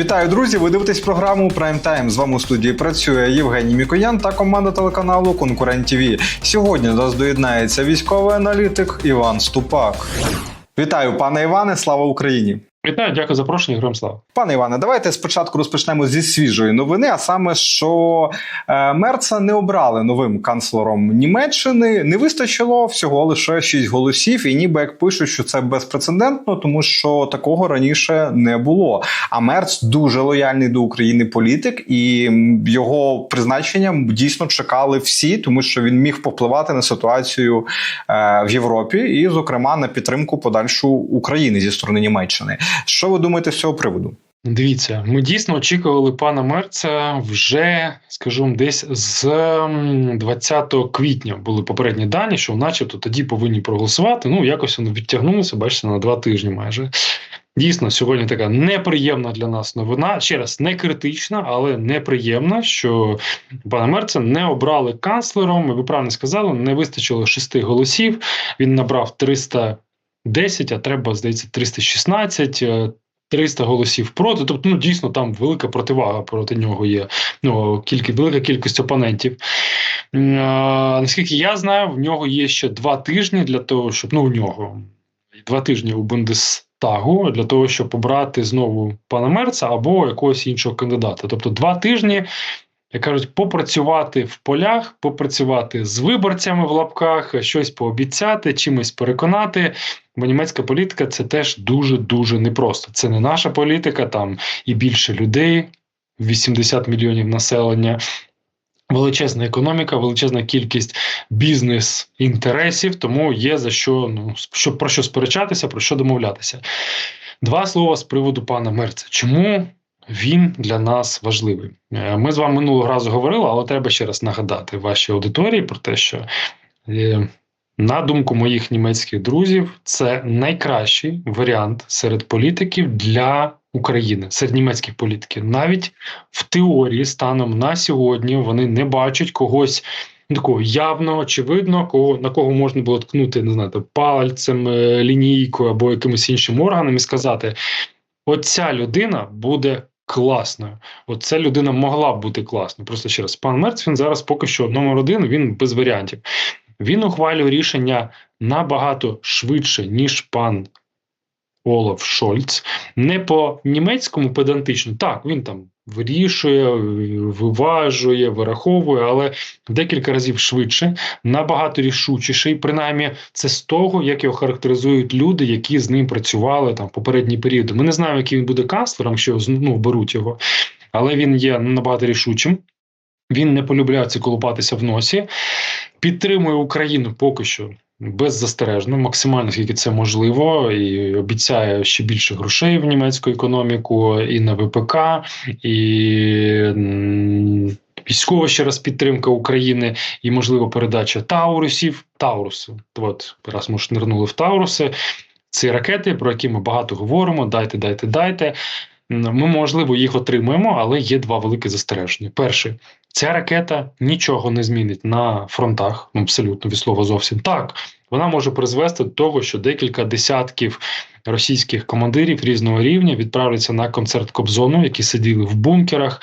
Вітаю, друзі! Ви дивитесь програму Time. З вами у студії працює Євгеній Мікоян та команда телеканалу Конкурент ТВ. Сьогодні до нас доєднається військовий аналітик Іван Ступак. Вітаю, пане Іване! Слава Україні! Вітаю, дякую за запрошення, героям слава. Пане Іване, давайте спочатку розпочнемо зі свіжої новини, а саме, що е, Мерца не обрали новим канцлером Німеччини. Не вистачило всього лише 6 голосів, і ніби як пишуть, що це безпрецедентно, тому що такого раніше не було. А Мерц дуже лояльний до України політик, і його призначенням дійсно чекали всі, тому що він міг попливати на ситуацію е, в Європі, і, зокрема, на підтримку подальшу України зі сторони Німеччини. Що ви думаєте з цього приводу? Дивіться, ми дійсно очікували пана Мерца вже, скажімо, десь з 20 квітня були попередні дані, що, начебто, тоді повинні проголосувати. Ну, якось воно відтягнулося, бачите, на два тижні майже. Дійсно, сьогодні така неприємна для нас новина. Ще раз, не критична, але неприємна, що пана Мерца не обрали канцлером. Ви правильно сказали, не вистачило шести голосів. Він набрав 310, а треба, здається, 316. е, 300 голосів проти, тобто ну дійсно там велика противага проти нього є. Ну кілька велика кількість опонентів. А, наскільки я знаю, в нього є ще два тижні для того, щоб ну у нього два тижні у Бундестагу для того, щоб обрати знову пана Мерца або якогось іншого кандидата. Тобто два тижні. Як кажуть, попрацювати в полях, попрацювати з виборцями в лапках, щось пообіцяти, чимось переконати. Бо німецька політика це теж дуже дуже непросто. Це не наша політика, там і більше людей, 80 мільйонів населення, величезна економіка, величезна кількість бізнес-інтересів, тому є за що ну що про що сперечатися, про що домовлятися. Два слова з приводу пана Мерца. Чому він для нас важливий? Е, Ми з вами минулого разу говорили, але треба ще раз нагадати вашій аудиторії про те, що. е, на думку моїх німецьких друзів, це найкращий варіант серед політиків для України, серед німецьких політиків. Навіть в теорії, станом на сьогодні, вони не бачать когось такого явно, очевидно, кого на кого можна було ткнути, не знаю, пальцем, е, лінійкою або якимось іншим органом і сказати: оця людина буде. Класною, от ця людина могла б бути класною. Просто ще раз, пан Мерц він зараз поки що номер один, він без варіантів. Він ухвалює рішення набагато швидше, ніж пан Олаф Шольц. Не по німецькому педантично. Так, він там вирішує, виважує, вираховує, але декілька разів швидше, набагато рішучіший. Принаймні, це з того, як його характеризують люди, які з ним працювали там в попередні періоди. Ми не знаємо, який він буде канцлером, що ну, беруть його, але він є набагато рішучим. Він не полюбляє це колупатися в носі, підтримує Україну поки що беззастережно, максимально скільки це можливо, і обіцяє ще більше грошей в німецьку економіку, і на ВПК, і військова ще раз підтримка України, і можливо передача Таурусів. Тауруси. От раз ми ж нирнули в Тауруси. Це ракети, про які ми багато говоримо. Дайте, дайте, дайте. Ми, можливо, їх отримуємо, але є два великі застереження. Перше, ця ракета нічого не змінить на фронтах, абсолютно від слова зовсім так. Вона може призвести до того, що декілька десятків російських командирів різного рівня відправляться на концерт Кобзону, які сиділи в бункерах,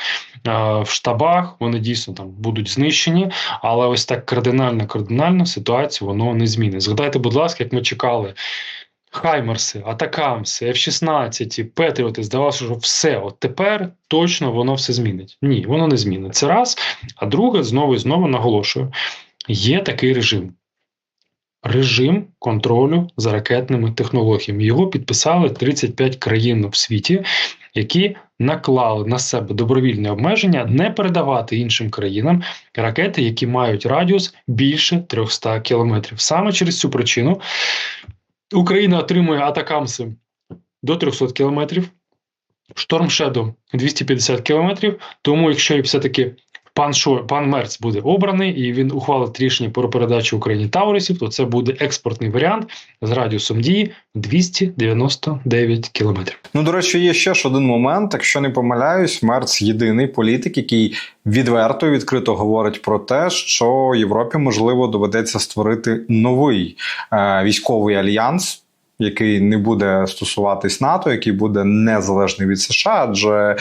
е, в штабах. Вони дійсно там будуть знищені, але ось так кардинально кардинально ситуацію воно не змінить. Згадайте, будь ласка, як ми чекали. Хаймерси, Атакамси, F-16, Петріоти, здавалося, що все. От тепер точно воно все змінить. Ні, воно не змінить. Це раз. А друге, знову і знову наголошую: є такий режим. Режим контролю за ракетними технологіями. Його підписали 35 країн в світі, які наклали на себе добровільне обмеження не передавати іншим країнам ракети, які мають радіус більше 300 кілометрів. Саме через цю причину Україна отримує атакамси до 300 кілометрів, Шторм Shadow 250 кілометрів. Тому, якщо все-таки пан Шо, пан Мерц буде обраний і він ухвалить рішення про передачу Україні Таурисів, то це буде експортний варіант з радіусом дії 299 кілометрів. Ну, до речі, є ще ж один момент. Якщо не помиляюсь, Мерц єдиний політик, який відверто і відкрито говорить про те, що Європі можливо доведеться створити новий е, військовий альянс. Який не буде стосуватись НАТО, який буде незалежний від США, адже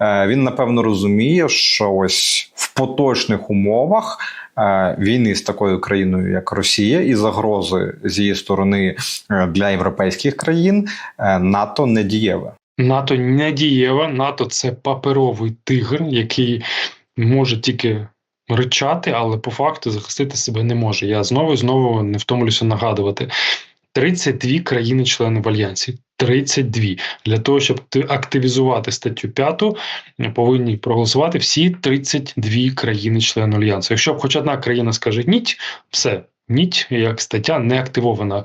е, він напевно розуміє, що ось в поточних умовах е, війни з такою країною, як Росія, і загрози з її сторони е, для європейських країн НАТО не дієве. НАТО не дієва, НАТО це паперовий тигр, який може тільки ричати, але по факту захистити себе не може. Я знову знову не втомлюся нагадувати. 32 країни-члени в альянсі. 32. Для того, щоб активізувати статтю 5, повинні проголосувати всі 32 країни-члени альянсу. Якщо б хоч одна країна скаже ніть, все. Ніть як стаття не активована.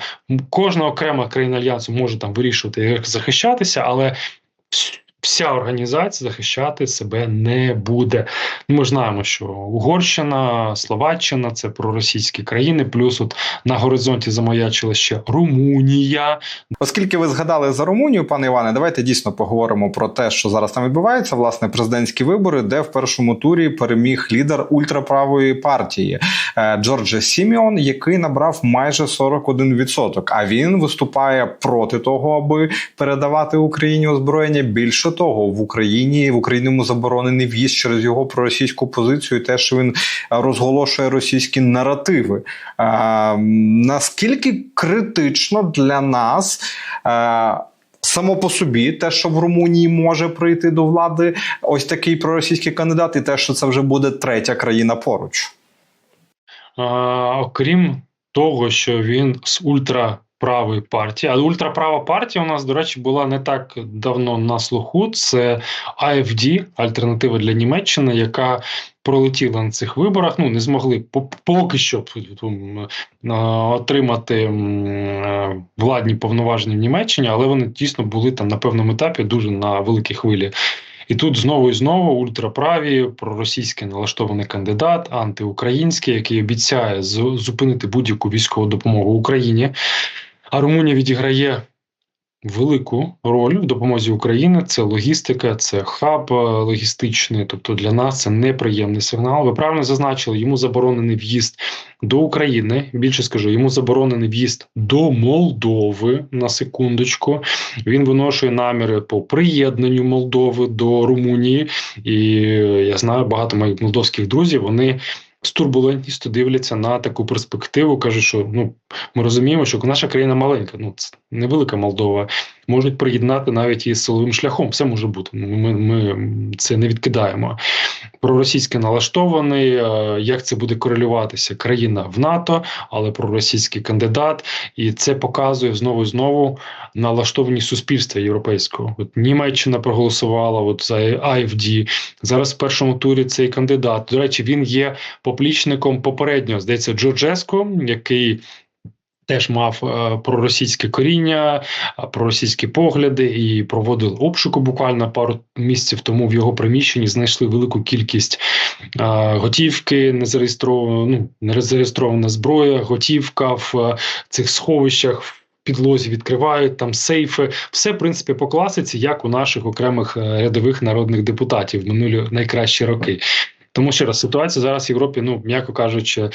Кожна окрема країна альянсу може там вирішувати, як захищатися, але вся організація захищати себе не буде. Ми знаємо, що Угорщина, Словаччина це проросійські країни, плюс от на горизонті замаячила ще Румунія. Оскільки ви згадали за Румунію, пане Іване, давайте дійсно поговоримо про те, що зараз там відбувається. Власне, президентські вибори, де в першому турі переміг лідер ультраправої партії е, Джордже Сіміон, який набрав майже 41%. А він виступає проти того, аби передавати Україні озброєння. Більше того, в Україні в Україну заборонений в'їзд через його проросійську позицію. і Те, що він розголошує російські наративи. Е, наскільки критично для нас е, само по собі те, що в Румунії може прийти до влади ось такий проросійський кандидат, і те, що це вже буде третя країна поруч. А, окрім того, що він з ультраправої партії, а ультраправа партія у нас, до речі, була не так давно на слуху. Це AFD, альтернатива для Німеччини, яка пролетіла на цих виборах. Ну не змогли по- поки що е, отримати е, владні повноваження в Німеччині, але вони дійсно були там на певному етапі дуже на великій хвилі. І тут знову і знову ультраправі, проросійський налаштований кандидат, антиукраїнський, який обіцяє зупинити будь-яку військову допомогу Україні. А Румунія відіграє велику роль в допомозі Україні. Це логістика, це хаб е, логістичний. Тобто для нас це неприємний сигнал. Ви правильно зазначили, йому заборонений в'їзд до України. Більше скажу, йому заборонений в'їзд до Молдови на секундочку. Він виношує наміри по приєднанню Молдови до Румунії. І я знаю багато моїх молдовських друзів. Вони з турбулентністю дивляться на таку перспективу. кажуть, що ну ми розуміємо, що наша країна маленька, ну це невелика Молдова. Можуть приєднати навіть і силовим шляхом. Все може бути. Ну, Ми, ми це не відкидаємо. Проросійський налаштований. е, Як це буде корелюватися? Країна в НАТО, але проросійський кандидат, і це показує знову і знову налаштованість суспільства європейського. От Німеччина проголосувала от за AFD. Зараз в першому турі цей кандидат. До речі, він є поплічником попереднього, здається, Джорджеско, який. Теж мав е, проросійське коріння, е, проросійські погляди і проводив обшуку буквально пару місяців тому в його приміщенні знайшли велику кількість е, готівки, ну, незареєстрована зброя, готівка в цих сховищах. в Підлозі відкривають там сейфи, все в принципі по класиці, як у наших окремих рядових народних депутатів в минулі найкращі роки. Тому ще раз ситуація зараз в Європі, ну м'яко кажучи,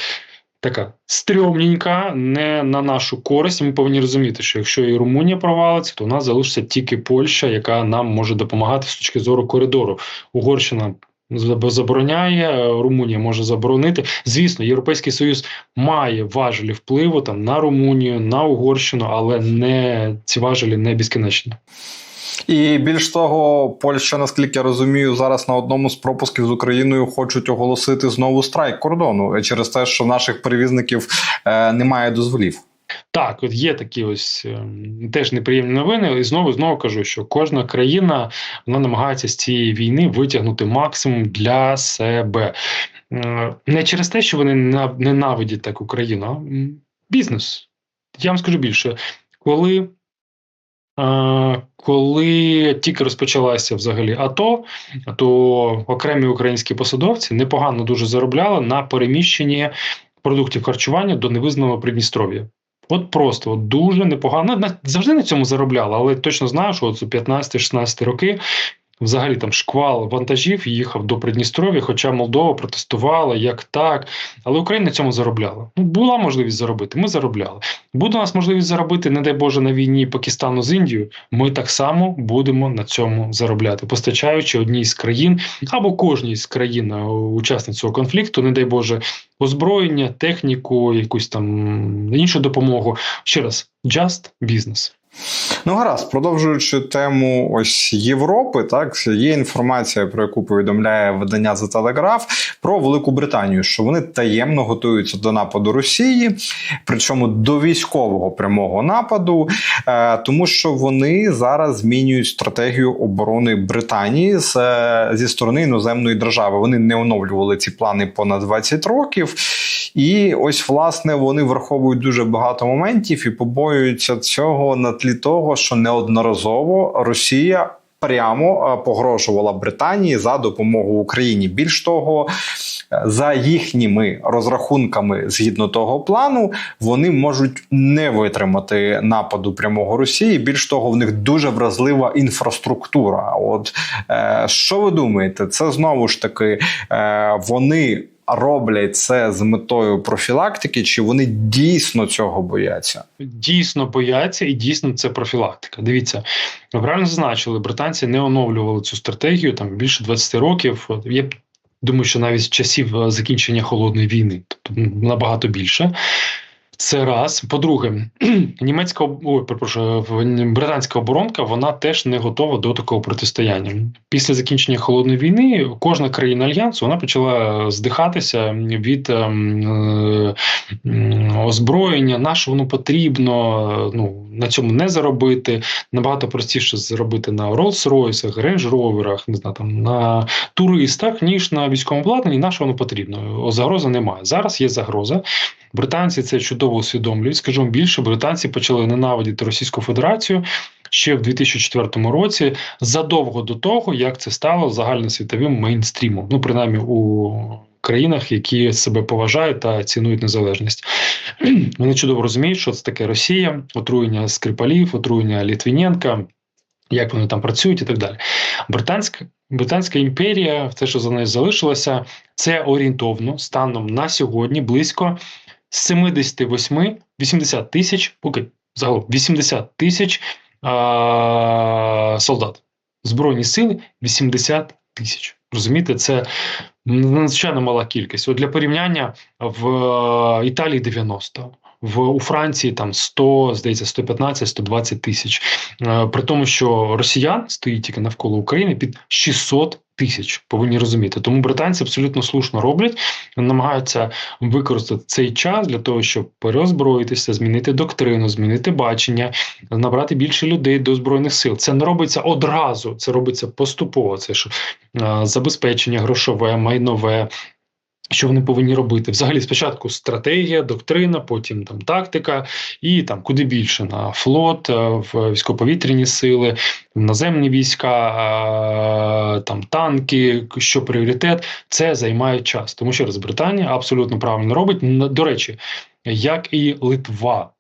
така стрьомненька, не на нашу користь. Ми повинні розуміти, що якщо і Румунія провалиться, то у нас залишиться тільки Польща, яка нам може допомагати з точки зору коридору. Угорщина забороняє, Румунія може заборонити. Звісно, Європейський Союз має важелі впливу там на Румунію, на Угорщину, але не ці важелі не безкінечні. І більш того, Польща, наскільки я розумію, зараз на одному з пропусків з Україною хочуть оголосити знову страйк кордону через те, що наших перевізників е, немає дозволів. Так, от є такі ось е, теж неприємні новини. І знову знову кажу, що кожна країна вона намагається з цієї війни витягнути максимум для себе. Е, Не через те, що вони нена- ненавидять так Україну, а бізнес. Я вам скажу більше, коли. Коли тільки розпочалася взагалі АТО, то окремі українські посадовці непогано дуже заробляли на переміщенні продуктів харчування до невизнаного Придністров'я. От просто от дуже непогано. Завжди на цьому заробляла, але точно знаю, що от у 15-16 роки взагалі там шквал вантажів їхав до Придністров'я, хоча Молдова протестувала, як так. Але Україна на цьому заробляла. Ну, була можливість заробити, ми заробляли. Буде у нас можливість заробити, не дай Боже, на війні Пакистану з Індією. Ми так само будемо на цьому заробляти, постачаючи одній з країн або кожній з країн е, учасниць цього конфлікту, не дай Боже, озброєння, техніку, якусь там іншу допомогу. Ще раз, just business. Ну, гаразд, продовжуючи тему ось Європи, так є інформація, про яку повідомляє видання The Telegraph про Велику Британію, що вони таємно готуються до нападу Росії, причому до військового прямого нападу, е, тому що вони зараз змінюють стратегію оборони Британії з, е, зі сторони іноземної держави. Вони не оновлювали ці плани понад 20 років. І ось власне вони враховують дуже багато моментів і побоюються цього на тлі того, що неодноразово Росія. Прямо е, погрожувала Британії за допомогу Україні. Більш того, е, за їхніми розрахунками згідно того плану, вони можуть не витримати нападу прямого Росії. Більш того, в них дуже вразлива інфраструктура. От е, що ви думаєте, це знову ж таки вони роблять це з метою профілактики, чи вони дійсно цього бояться? Дійсно бояться, і дійсно це профілактика. Дивіться, ви правильно зазначили, британці не оновлювали цю стратегію там більше 20 років. Я думаю, що навіть з часів е, закінчення холодної війни, тобто набагато більше. Це раз. По-друге, німецька ой, перепрошую, британська оборонка вона теж не готова до такого протистояння. Після закінчення холодної війни кожна країна альянсу вона почала здихатися від ем, е, озброєння. На що воно потрібно? Ну на цьому не заробити. Набагато простіше заробити на Rolls-Royce, Range Rover, не знаю, там на туристах, ніж на військовому обладнанні. На що воно потрібно? Загрози немає. Зараз є загроза. Британці це чудово усвідомлюють. Скажу вам більше, британці почали ненавидіти Російську Федерацію ще в 2004 році, задовго до того, як це стало загальносвітовим мейнстрімом. Ну, принаймні у країнах, які себе поважають та цінують незалежність. Вони чудово розуміють, що це таке Росія, отруєння Скрипалів, отруєння Літвіненка. Як вони там працюють і так далі. Британська Британська імперія, те, що за нею залишилося, це орієнтовно станом на сьогодні близько 78-80 тисяч, окей, загалом 80 тисяч солдат. Збройні сили 80 тисяч. Розумієте, це надзвичайно мала кількість. От для порівняння в е, Італії 90, в у Франції там 100, здається, 115, 120 тисяч. Е, При тому, що росіян стоїть тільки навколо України під 600 тисяч. Повинні розуміти. Тому британці абсолютно слушно роблять, намагаються використати цей час для того, щоб переозброїтися, змінити доктрину, змінити бачення, набрати більше людей до збройних сил. Це не робиться одразу, це робиться поступово. Це ж забезпечення грошове, майнове. Що вони повинні робити? Взагалі, спочатку стратегія, доктрина, потім там тактика, і там куди більше на флот, е, в військово-повітряні сили, наземні війська, е, там танки, що пріоритет, це займає час. Тому що раз Британія абсолютно правильно робить. До речі, як і Литва.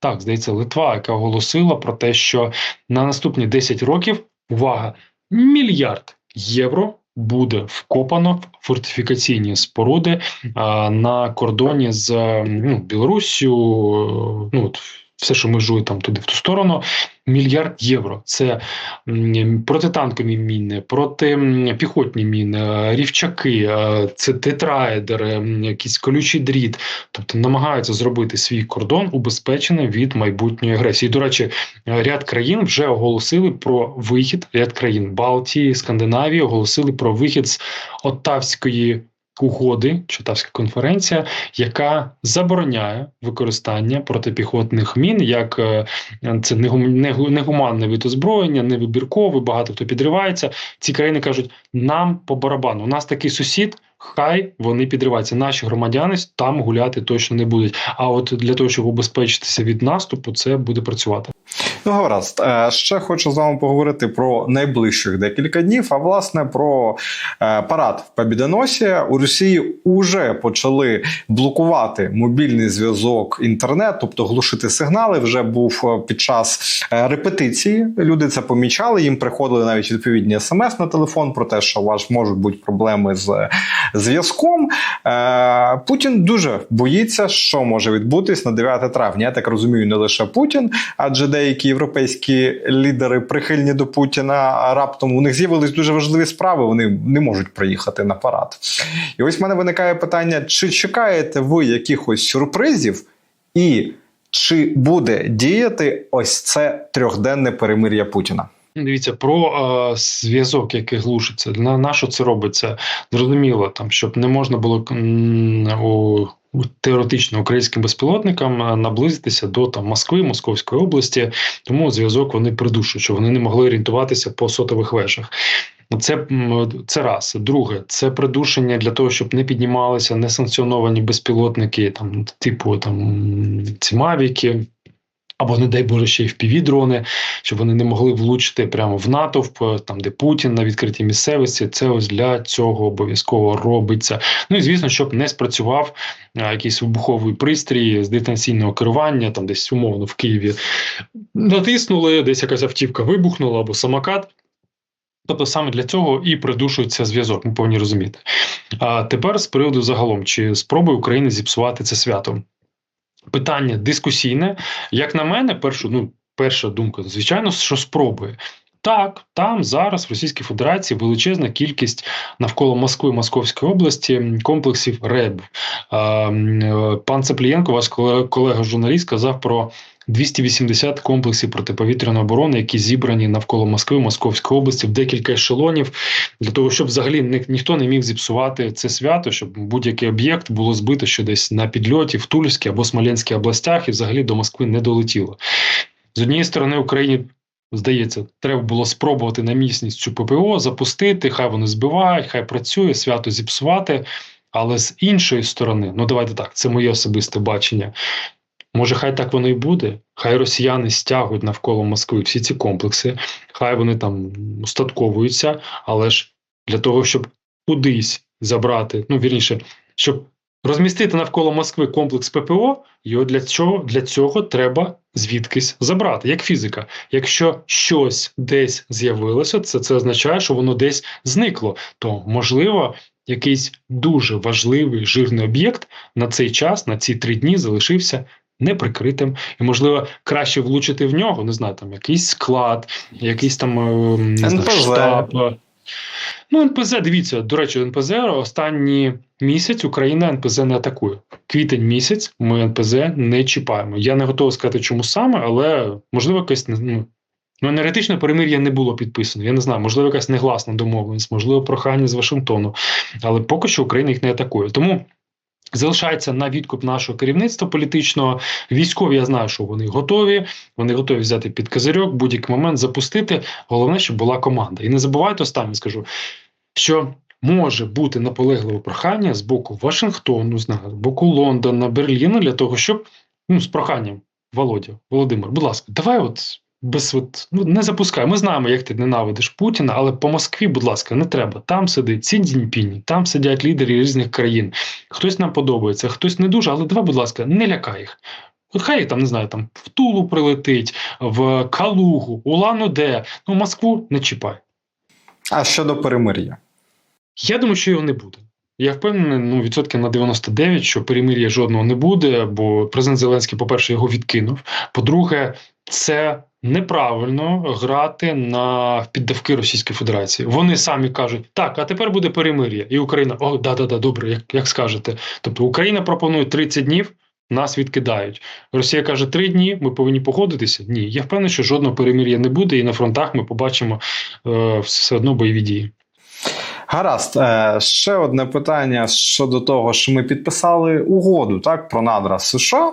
Так, здається, Литва, яка оголосила про те, що на наступні 10 років увага, мільярд євро буде вкопано в фортифікаційні споруди на кордоні з ну, Білоруссю, е, ну все, що межує там туди в ту сторону. Мільярд євро. Це протитанкові міни, протипіхотні міни, рівчаки, е, це тетраедери, м, якийсь колючий дріт. Тобто намагаються зробити свій кордон убезпеченим від майбутньої агресії. До речі, ряд країн вже оголосили про вихід. Ряд країн Балтії, Скандинавії оголосили про вихід з Оттавської угоди, Читавська конференція, яка забороняє використання протипіхотних мін, як е, це негум- негу- негуманне від озброєння, невибіркове, багато хто підривається. Ці країни кажуть, нам по барабану. У нас такий сусід, Хай вони підриваються. Наші громадяни там гуляти точно не будуть. А от для того, щоб убезпечитися від наступу, це буде працювати. Ну, гаразд. Е, Ще хочу з вами поговорити про найближчих декілька днів. А власне про е, парад в Побідоносі. У Росії уже почали блокувати мобільний зв'язок інтернет, тобто глушити сигнали. Вже був е, під час репетиції. Люди це помічали. Їм приходили навіть відповідні смс на телефон про те, що у вас можуть бути проблеми з зв'язком. Е, Путін дуже боїться, що може відбутись на 9 травня. Я так розумію, не лише Путін, адже деякі європейські лідери прихильні до Путіна. Раптом у них з'явились дуже важливі справи. Вони не можуть приїхати на парад. І ось в мене виникає питання: чи чекаєте ви якихось сюрпризів, і чи буде діяти ось це трьохденне перемир'я Путіна? Дивіться про е, зв'язок, який глушиться. На, на що це робиться? Зрозуміло, там щоб не можна було у, теоретично українським безпілотникам е, наблизитися до там Москви, Московської області, тому зв'язок вони придушують, що вони не могли орієнтуватися по сотових вежах. Це, це раз. Друге, це придушення для того, щоб не піднімалися несанкціоновані безпілотники, там, типу там ці мавіки. Або, не дай Боже, ще й впіві дрони, щоб вони не могли влучити прямо в натовп, там де Путін на відкритій місцевості. Це ось для цього обов'язково робиться. Ну і звісно, щоб не спрацював а, якийсь вибуховий пристрій з дистанційного керування, там десь умовно в Києві натиснули, десь якась автівка вибухнула або самокат. Тобто саме для цього і придушується зв'язок, ми повинні розуміти. А тепер з приводу загалом, чи спробує Україна зіпсувати це свято? Питання дискусійне. Як на мене, першу, ну, перша думка, звичайно, що спробує. Так, там зараз в Російській Федерації величезна кількість навколо Москви Московської області комплексів РЕБ. А, Пан Цеплієнко, ваш колега- колега-журналіст, сказав про 280 комплексів протиповітряної оборони, які зібрані навколо Москви, Московської області в декілька ешелонів, для того, щоб взагалі ні, ніхто не міг зіпсувати це свято, щоб будь-який об'єкт було збито що десь на підльоті в Тульській або Смоленській областях і взагалі до Москви не долетіло. З однієї сторони, Україні. Здається, треба було спробувати на міцність цю ППО запустити, хай вони збивають, хай працює, свято зіпсувати. Але з іншої сторони, ну давайте так, це моє особисте бачення. Може, хай так воно і буде. Хай росіяни стягують навколо Москви всі ці комплекси, хай вони там устатковуються, але ж для того, щоб кудись забрати, ну вірніше, щоб розмістити навколо Москви комплекс ППО, його для цього, для цього треба звідкись забрати, як фізика. Якщо щось десь з'явилося, це, це означає, що воно десь зникло. То можливо. Якийсь дуже важливий жирний об'єкт на цей час, на ці три дні залишився неприкритим, і можливо краще влучити в нього. Не знаю, там якийсь склад, якийсь там е, не знаю, штаб. Ну, НПЗ, дивіться, до речі, НПЗ останній місяць Україна НПЗ не атакує. Квітень місяць ми НПЗ не чіпаємо. Я не готовий сказати, чому саме, але можливо, якась не- ну, ну, енергетичне перемир'я не було підписано. Я не знаю, можливо, якась негласна домовленість, можливо, прохання з Вашингтону. Але поки що Україна їх не атакує. Тому. Залишається на відкуп нашого керівництва політичного. Військові, я знаю, що вони готові. Вони готові взяти під козирьок, будь-який момент запустити. Головне, щоб була команда. І не забувайте останнє скажу, що може бути наполегливе прохання з боку Вашингтону, з боку Лондона, Берліну для того, щоб ну, з проханням Володя, Володимир, будь ласка, давай от. Без от, ну не запускай. Ми знаємо, як ти ненавидиш Путіна, але по Москві, будь ласка, не треба. Там сидить Сі Цзіньпінь, там сидять лідери різних країн. Хтось нам подобається, хтось не дуже, але давай, будь ласка, не лякай їх. От хай там не знаю, там в Тулу прилетить, в Калугу, Улан-Удэ, ну Москву не чіпай. А щодо перемир'я? Я думаю, що його не буде. Я впевнений, ну відсотків на 99, що перемир'я жодного не буде, бо президент Зеленський, по-перше, його відкинув. По-друге, це неправильно грати на піддавки Російської Федерації. Вони самі кажуть, так, а тепер буде перемир'я. І Україна, о, да-да-да, добре, як, як скажете. Тобто Україна пропонує 30 днів. Нас відкидають. Росія каже, три дні. Ми повинні погодитися. Ні, я впевнений, що жодного перемир'я не буде, і на фронтах ми побачимо е, все одно бойові дії. Гаразд, Е, ще одне питання щодо того, що ми підписали угоду так про надра США.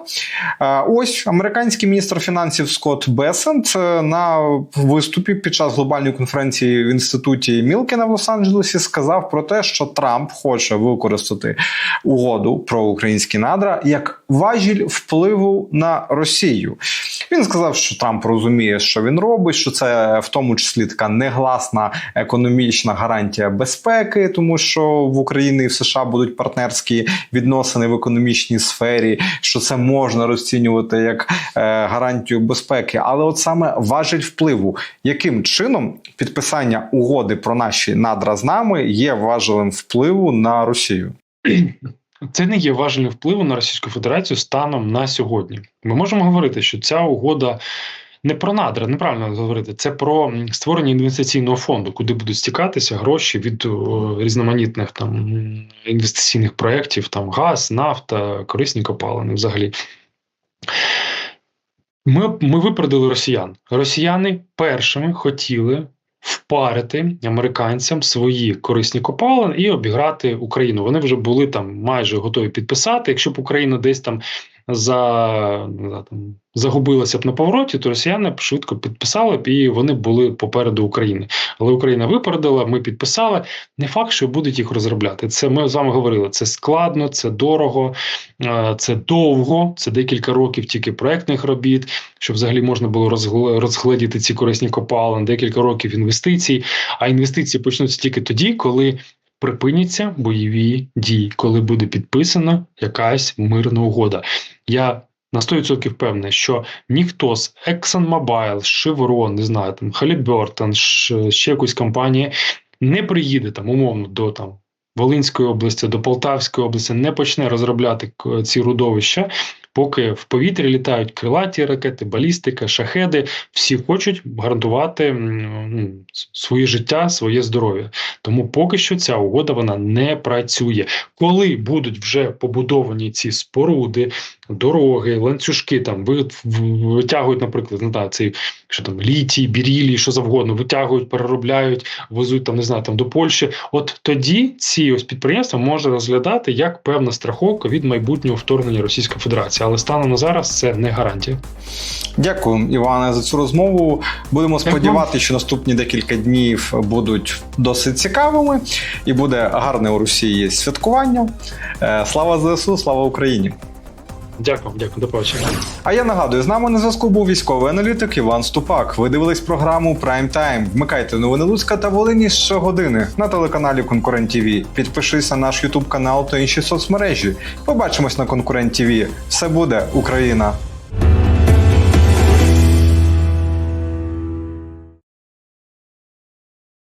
Е, Ось американський міністр фінансів Скотт Бесент е, на виступі під час глобальної конференції в інституті Мілкіна в Лос-Анджелесі сказав про те, що Трамп хоче використати угоду про українські надра як важіль впливу на Росію. Він сказав, що Трамп розуміє, що він робить, що це в тому числі така негласна економічна гарантія безпеки, тому що в Україні і в США будуть партнерські відносини в економічній сфері, що це можна розцінювати як е, гарантію безпеки. Але от саме важель впливу, яким чином підписання угоди про наші надра з нами є важелем впливу на Росію. Це не є важелем впливу на Російську Федерацію станом на сьогодні. Ми можемо говорити, що ця угода не про надра, неправильно говорити, це про створення інвестиційного фонду, куди будуть стікатися гроші від різноманітних там інвестиційних проєктів, там газ, нафта, корисні копалини взагалі. Ми, ми випередили росіян. Росіяни першими хотіли впарити американцям свої корисні копалини і обіграти Україну. Вони вже були там майже готові підписати. Якщо б Україна десь там за там, загубилася б на повороті, то росіяни б швидко підписали б і вони були попереду України. Але Україна випередила, ми підписали. Не факт, що будуть їх розробляти. Це ми з вами говорили. Це складно, це дорого, е, це довго, це декілька років тільки проектних робіт, щоб взагалі можна було розгл- розгледіти ці корисні копалини, декілька років інвестицій. А інвестиції почнуться тільки тоді, коли припиняться бойові дії, коли буде підписана якась мирна угода. Я на 100% впевнений, що ніхто з ExxonMobil, Chevron, не знаю, там Halliburton, ще якусь компанія не приїде там умовно до там. Волинської області до Полтавської області не почне розробляти ці родовища, поки в повітрі літають крилаті ракети, балістика, шахеди. Всі хочуть гарантувати ну, своє життя, своє здоров'я. Тому поки що ця угода вона не працює. Коли будуть вже побудовані ці споруди, дороги, ланцюжки, там витягують, наприклад, не знаю, цей що там літій, бірілій, що завгодно, витягують, переробляють, везуть там, не знаю, там до Польщі. От тоді ці ось підприємства можна розглядати як певна страховка від майбутнього вторгнення Російської Федерації. Але станом на зараз це не гарантія. Дякую, Іване, за цю розмову. Будемо сподіватися, що наступні декілька днів будуть досить цікавими, і буде гарне у Росії святкування. Е, Слава ЗСУ, слава Україні! Дякую, дякую, до побачення. А я нагадую, з нами на зв'язку був військовий аналітик Іван Ступак. Ви дивились програму Prime Time. Вмикайте новини Луцька та Волині щогодини на телеканалі Конкурент ТВ. Підпишись на наш Ютуб канал та інші соцмережі. Побачимось на Конкурент ТВ. Все буде Україна!